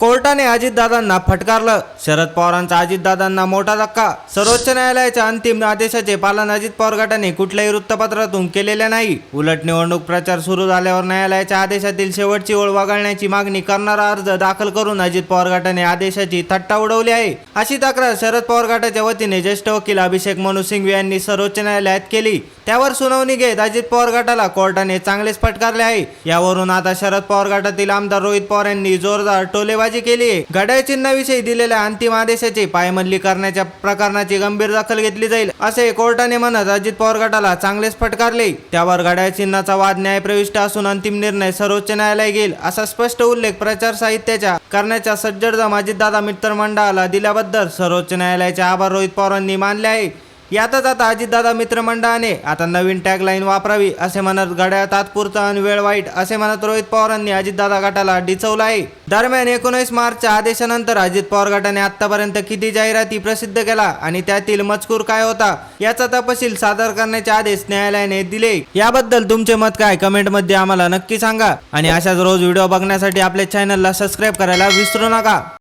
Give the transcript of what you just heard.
कोर्टाने अजितदादांना फटकारलं. शरद पवारांचा अजितदादांना मोठा धक्का. सर्वोच्च न्यायालयाच्या अंतिम आदेशाचे पालन अजित पवार गटाने कुठल्याही वृत्तपत्रातून केलेले नाही. उलट निवडणूक प्रचार सुरू झाल्यावर न्यायालयाच्या आदेशातील शेवटची ओळ वगळण्याची मागणी करणारा अर्ज दाखल करून अजित पवार गटाने आदेशाची थट्टा उडवली आहे. अशी तक्रार शरद पवार गटाच्या वतीने ज्येष्ठ वकील अभिषेक मनु सिंघवी यांनी सर्वोच्च न्यायालयात केली. त्यावर सुनावणी घेत अजित पवार गटाला कोर्टाने चांगलेच फटकारले आहे. यावरून आता शरद पवार गटातील आमदार रोहित पवार यांनी जोरदार टोलेबाजी केली आहे. घड्याळ चिन्हाविषयी दिलेल्या अंतिम आदेशाची पायमल्ली करण्याच्या प्रकरणाची गंभीर दखल घेतली जाईल असे कोर्टाने म्हणत अजित पवार गटाला चांगलेच फटकारले त्यावर घड्याळ चिन्हाचा वाद न्यायप्रविष्ट असून अंतिम निर्णय सर्वोच्च न्यायालय घेईल असा स्पष्ट उल्लेख प्रचार साहित्याच्या करण्याच्या सज्जडदम अजितदादा मित्र मंडळाला दिल्याबद्दल सर्वोच्च न्यायालयाचे आभार रोहित पवारांनी मानले आहे. यातच आता अजितदादा मित्रमंडळाने आता नवीन टॅगलाईन वापरावी असे म्हणत घड्याळ तात्पुरता आणि वेळ वाईट असे म्हणत रोहित पवारांनी अजितदादा गटाला डिचवलं आहे. दरम्यान एकोणीस मार्चच्या आदेशानंतर अजित पवार गटाने आतापर्यंत किती जाहिराती प्रसिद्ध केला आणि त्यातील मजकूर काय होता याचा तपशील सादर करण्याचे आदेश न्यायालयाने दिले. याबद्दल तुमचे मत काय कमेंटमध्ये आम्हाला नक्की सांगा. आणि अशाच रोज व्हिडिओ बघण्यासाठी आपल्या चॅनलला सबस्क्राईब करायला विसरू नका.